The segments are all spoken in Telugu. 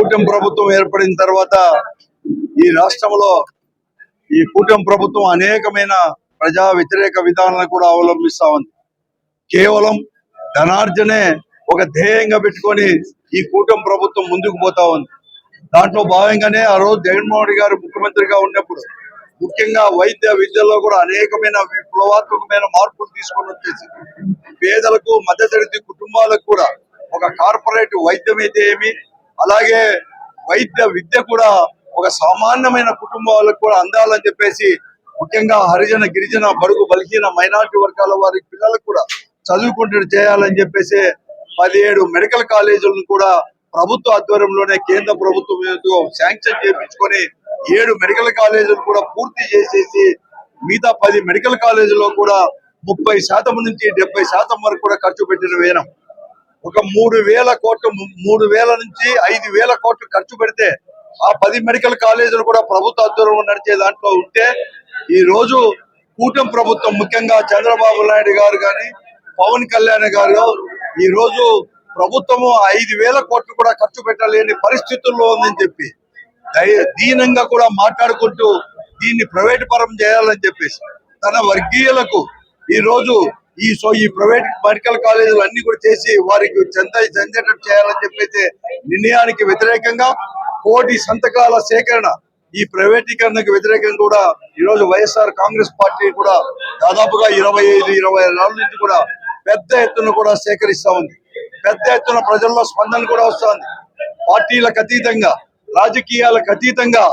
కూటమి ప్రభుత్వం ఏర్పడిన తర్వాత ఈ రాష్ట్రంలో ఈ కూటమి ప్రభుత్వం అనేకమైన ప్రజా వ్యతిరేక విధానాలను కూడా అవలంబిస్తా ఉంది. కేవలం ధనార్జనే ఒక ధ్యేయంగా పెట్టుకొని ఈ కూటమి ప్రభుత్వం ముందుకు పోతా ఉంది. దాంట్లో భాగంగానే ఆ రోజు జగన్మోహన్ రెడ్డి గారు ముఖ్యమంత్రిగా ఉన్నప్పుడు ముఖ్యంగా వైద్య విద్యలో కూడా అనేకమైన విప్లవాత్మకమైన మార్పులు తీసుకొని వచ్చేసి పేదలకు మధ్యతరగతి కుటుంబాలకు కూడా ఒక కార్పొరేట్ వైద్యం అయితే ఏమి అలాగే వైద్య విద్య కూడా ఒక సామాన్యమైన కుటుంబాలకు కూడా అందాలని చెప్పేసి ముఖ్యంగా హరిజన గిరిజన బడుగు బలహీన మైనారిటీ వర్గాల వారి పిల్లలకు కూడా చదువుకుంటే చేయాలని చెప్పేసి పదిహేడు మెడికల్ కాలేజీలను కూడా ప్రభుత్వ ఆధ్వర్యంలోనే కేంద్ర ప్రభుత్వం శాంక్షన్ చేయించుకొని ఏడు మెడికల్ కాలేజీలు కూడా పూర్తి చేసేసి మిగతా పది మెడికల్ కాలేజీలో కూడా ముప్పై శాతం నుంచి డెబ్బై శాతం వరకు కూడా ఖర్చు పెట్టిన వేనం. ఒక మూడు వేల కోట్లు మూడు వేల నుంచి ఐదు వేల కోట్లు ఖర్చు పెడితే ఆ పది మెడికల్ కాలేజీలు కూడా ప్రభుత్వ ఆధ్వర్యంలో నడిచే దాంట్లో ఉంటే ఈ రోజు కూటమి ప్రభుత్వం ముఖ్యంగా చంద్రబాబు నాయుడు గారు కానీ పవన్ కళ్యాణ్ గారు ఈ రోజు ప్రభుత్వము ఐదు వేల కోట్లు కూడా ఖర్చు పెట్టలేని పరిస్థితుల్లో ఉందని చెప్పి దీనంగా కూడా మాట్లాడుకుంటూ దీన్ని ప్రైవేట్ పరం చేయాలని చెప్పేసి తన వర్గీయులకు ఈ రోజు ఈ సో ఈ ప్రైవేట్ మెడికల్ కాలేజీలు అన్ని కూడా చేసి వారికి చెంద చెందేటట్టు చేయాలని చెప్పైతే నిర్ణయానికి వ్యతిరేకంగా కోటి సంతకాల సేకరణ ఈ ప్రైవేటీకరణకు వ్యతిరేకంగా కూడా ఈ రోజు వైఎస్ఆర్ కాంగ్రెస్ పార్టీ కూడా దాదాపుగా ఇరవై ఐదు ఇరవై ఆరు నుంచి కూడా పెద్ద ఎత్తున కూడా సేకరిస్తా ఉంది. పెద్ద ఎత్తున ప్రజల్లో స్పందన కూడా వస్తుంది పార్టీలకు అతీతంగా రాజకీయాలకు అతీతంగా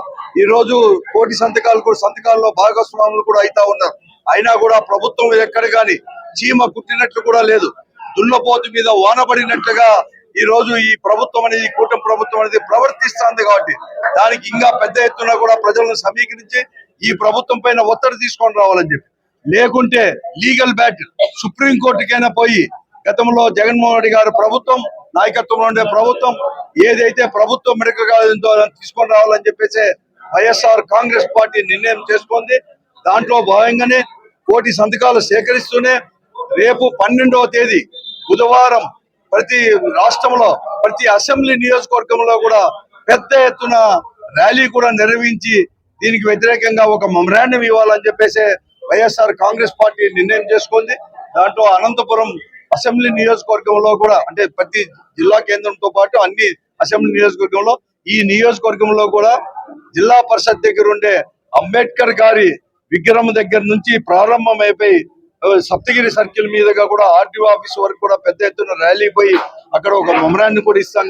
ఈ రోజు కోటి సంతకాలు కూడా సంతకాల్లో భాగస్వాములు కూడా అవుతా ఉన్నారు. అయినా కూడా ప్రభుత్వం ఎక్కడ కానీ చీమ కుట్టినట్లు కూడా లేదు. దున్నపోతు మీద వాన పడినట్లుగా ఈ రోజు ఈ ప్రభుత్వం అనేది కూటమి ప్రభుత్వం అనేది ప్రవర్తిస్తుంది కాబట్టి దానికి ఇంకా పెద్ద ఎత్తున కూడా ప్రజలను సమీకరించి ఈ ప్రభుత్వం పైన ఒత్తిడి తీసుకొని రావాలని చెప్పి. లేకుంటే లీగల్ బ్యాట్ సుప్రీంకోర్టుకైనా పోయి గతంలో జగన్మోహన్ రెడ్డి గారు ప్రభుత్వం నాయకత్వంలో ఉండే ప్రభుత్వం ఏదైతే ప్రభుత్వం మెడకగా తీసుకొని రావాలని చెప్పేసి వైఎస్ఆర్ కాంగ్రెస్ పార్టీ నిర్ణయం చేసుకుంది. దాంట్లో భాగంగానే కోటి సంతకాలు సేకరిస్తూనే రేపు పన్నెండవ తేదీ బుధవారం ప్రతి రాష్ట్రంలో ప్రతి అసెంబ్లీ నియోజకవర్గంలో కూడా పెద్ద ఎత్తున ర్యాలీ కూడా నిర్వహించి దీనికి వ్యతిరేకంగా ఒక మెమరాండం ఇవ్వాలని చెప్పేసి వైఎస్ఆర్ కాంగ్రెస్ పార్టీ నిర్ణయం చేసుకుంది. దాంట్లో అనంతపురం అసెంబ్లీ నియోజకవర్గంలో కూడా అంటే ప్రతి జిల్లా కేంద్రంతో పాటు అన్ని అసెంబ్లీ నియోజకవర్గంలో ఈ నియోజకవర్గంలో కూడా జిల్లా పరిషత్ దగ్గర ఉండే అంబేద్కర్ గారి విగ్రహం దగ్గర నుంచి ప్రారంభమైపోయి సప్తగిరి సర్కిల్ మీదుగా కూడా ఆర్టీఓ ఆఫీస్ వరకు కూడా పెద్ద ఎత్తున ర్యాలీ పోయి అక్కడ ఒక మెమరాన్ని కూడా ఇస్తాం.